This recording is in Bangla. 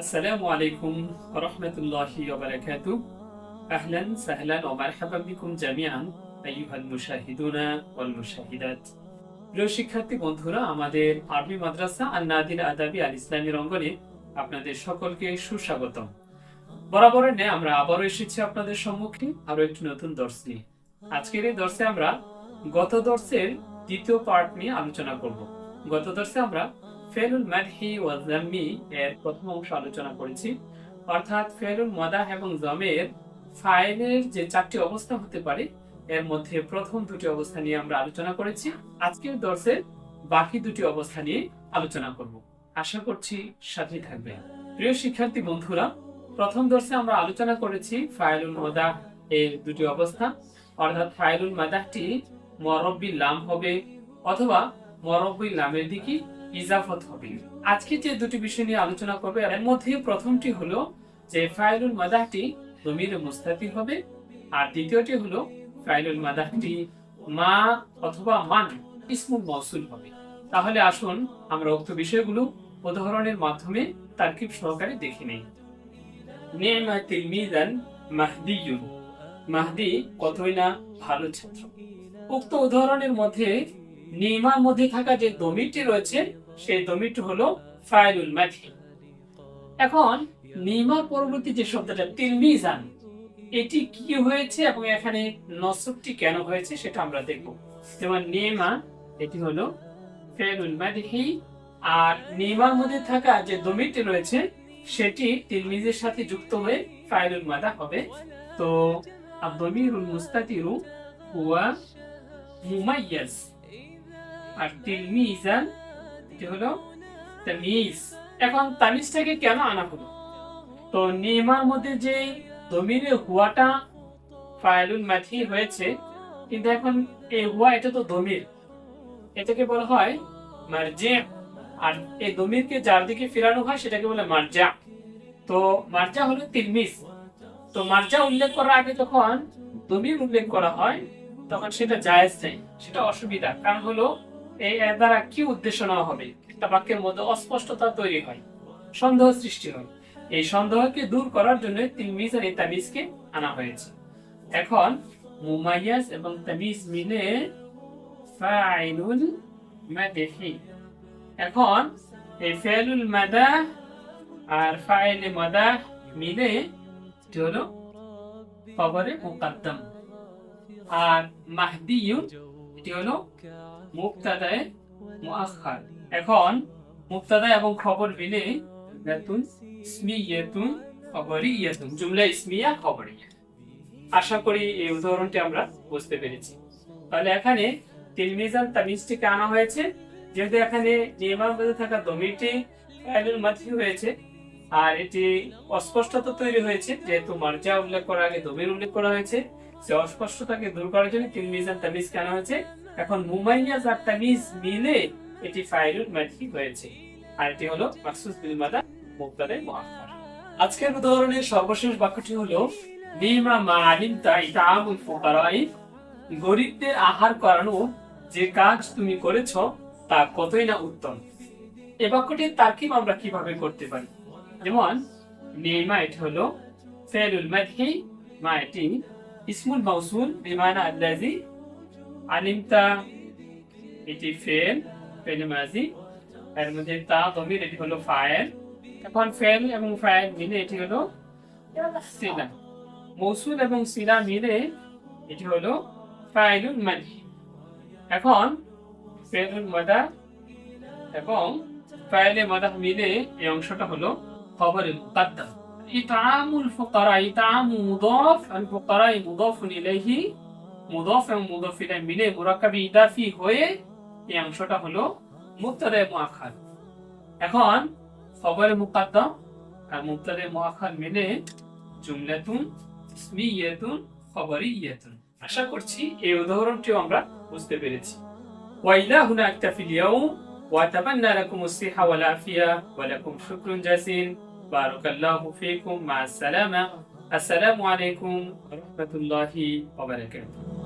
السلام عليكم ورحمة الله وبركاته أهلا سهلا ومرحبا بكم جميعا أيها المشاهدون والمشاهدات প্রিয় শিক্ষার্থী বন্ধুরা আমাদের আরবি মাদ্রাসা আর নাদির আদাবি আল ইসলামী অঙ্গনে আপনাদের সকলকে সুস্বাগতম বরাবরের ন্যায় আমরা আবারও এসেছি আপনাদের সম্মুখে আরো একটি নতুন দর্শ নিয়ে আজকের এই দর্শে আমরা গত দর্শের দ্বিতীয় পার্ট নিয়ে আলোচনা করব গত দর্শে আমরা ফেলুল মাদহি ওয়া জাম্মি এর প্রথম অংশ আলোচনা করেছি। অর্থাৎ ফেলুল মাদাহ এবং জমের ফাইলের যে চারটি অবস্থা হতে পারে, এর মধ্যে প্রথম দুটি অবস্থা নিয়ে আমরা আলোচনা করেছি। আজকের দর্শে বাকি দুটি অবস্থা নিয়ে আলোচনা করব। আশা করছি সাথে থাকবে প্রিয় শিক্ষার্থী বন্ধুরা, প্রথম দর্শে আমরা আলোচনা করেছি ফাইলুল মাদাহ এর দুটি অবস্থা। অর্থাৎ ফাইলুল মাদাহটি মরব্বি লাম হবে অথবা মরব্বি লামের দিকে ইজাফত হবে। আজকে যে দুটি বিষয় নিয়ে আলোচনা করবে, এর মধ্যে প্রথমটি হলো যে ফাইলুল মাদাহটি জমির মুস্তাতি হবে, আর দ্বিতীয়টি হলো ফাইলুল মাদাহটি মা অথবা মান ইসমুল মৌসুল হবে। তাহলে আসুন আমরা উক্ত বিষয়গুলো উদাহরণের মাধ্যমে তারকিব সহকারে দেখে নেই। নি'মা তিলমিদান মাহদিয়ুন। মাহদি কতই না ভালো ছাত্র। উক্ত উদাহরণের মধ্যে নিমার মধ্যে থাকা যে দমিরটি রয়েছে, সেই দমিরটি হলো ফাইলুল মাথি এখন নিমার পরবর্তী যে শব্দটা, তিলমিজান, এটি কি হয়েছে এবং এখানে নসবটি কেন হয়েছে সেটা আমরা দেখব। যেমন নিমা এটি হলো ফেলুল মাদিহি আর নিমার মধ্যে থাকা যে দমিরটি রয়েছে, সেটি তিলমিজের সাথে যুক্ত হয়ে ফাইলুল মাদা হবে। তো আদমিরুল মুস্তাতিরু হুয়া মুমাইয়াজ। আর তিলমিজান এটি হলো তামিজ। এখন তামিজটাকে কেন আনা হলো? তো নিমার মধ্যে যে দমিরে হুয়াটা ফাইলুল মাথি হয়েছে, কিন্তু এখন এই হুয়া এটা তো দমির এটাকে বলা হয় মারজে। আর এই দমিরকে যার দিকে ফেরানো হয়, সেটাকে বলে মারজা। তো মারজা হলো তিলমিজ তো মারজা উল্লেখ করার আগে যখন দমির উল্লেখ করা হয়, তখন সেটা জায়েজ নেই, সেটা অসুবিধা। কারণ হলো এই দ্বারা কি উদ্দেশ্য নেওয়া হবে? একটা বাক্যের মধ্যে অস্পষ্টতা তৈরি হয়, সন্দেহ সৃষ্টি হয়। এই সন্দেহকে দূর করার জন্য তিলমিজ আর তামিজকে আনা হয়েছে। এখন মুমাইয়াজ এবং তামিজ মিলে ফাইলুল মাদহি। এখন এই ফেলুল মাদা আর ফাইলে মাদা মিলে এটি হলো খবরে মুকাদ্দাম। আর মাহদিয়ুন এটি হলো মুক্তাদায় মুআখার এখন মুক্তাদা এবং খবর মিলে জাতুন ইসমিয়াতুন খবরিয়াতুন জুমলা ইসমিয়া খবরিয়া। আশা করি এই উদাহরণটি আমরা বুঝতে পেরেছি। তাহলে এখানে তিলমিজান তামিজটিকে আনা হয়েছে? যেহেতু এখানে নিয়মার মধ্যে থাকা দমিরটি ফাইলুল মাথি হয়েছে, আর এটি অস্পষ্টতা তৈরি হয়েছে, যেহেতু মার্জা উল্লেখ করার আগে দমির উল্লেখ করা হয়েছে। সে অস্পষ্টতাকে দূর করার জন্য তিলমিজান তামিজ কেন হয়েছে? এখন মুমাইয়াজ আর তামিজ মিলে এটি ফাইলুল মাথি হয়েছে। আর এটি হলো মাকসুস বিল মাদা মুক্তাদে মুআখার আজকের উদাহরণের সর্বশেষ বাক্যটি হলো নিমা মা আলিমতা ইতামুল ফুকারাই। গরিবদের আহার করানো যে কাজ তুমি করেছ, তা কতই না উত্তম। এ বাক্যটির তারকিব আমরা কীভাবে করতে পারি? যেমন, নিমা এটি হলো, ফেলুল মাদহি মা এটি, ইসমুল মাউসুল বিমানা আল্লাজি আলিমতা এটি ফেল ফেল মাজি এর মধ্যে তা, দমির, এটি হলো ফায়েল। এখন ফেল এবং ফায়েল মিলে এটি হলো সিলা মৌসুল এবং সিলা মিলে এটি হলো ফাইলুল মাদি এখন ফেলুল মাদা এবং ফাইলে মাদা মিলে এই অংশটা হলো খবরের মুকাদ্দাম। ইতামুল ফুকারা ইতাম মুদাফ আল ফুকারা মুদাফ ইলাইহি মুদাফ এবং মুদাফ ইলাইহি মিলে মুরাক্কাবি ইদাফি হয়ে এই অংশটা হলো মুক্তাদে মুআখার এখন খবরে মুকাদ্দাম আর মুক্তাদে মুআখার মিলে জুমলাতুন ইসমিয়াতুন খবরিয়াতুন আশা করছি এই উদাহরণটিও আমরা বুঝতে পেরেছি ওয়াইলা হুনা আক্তাফিল ইয়াউম وأتمنى لكم الصحة والعافية ولكم شكر جزيل بارك الله فيكم مع السلامة السلام عليكم ورحمة الله وبركاته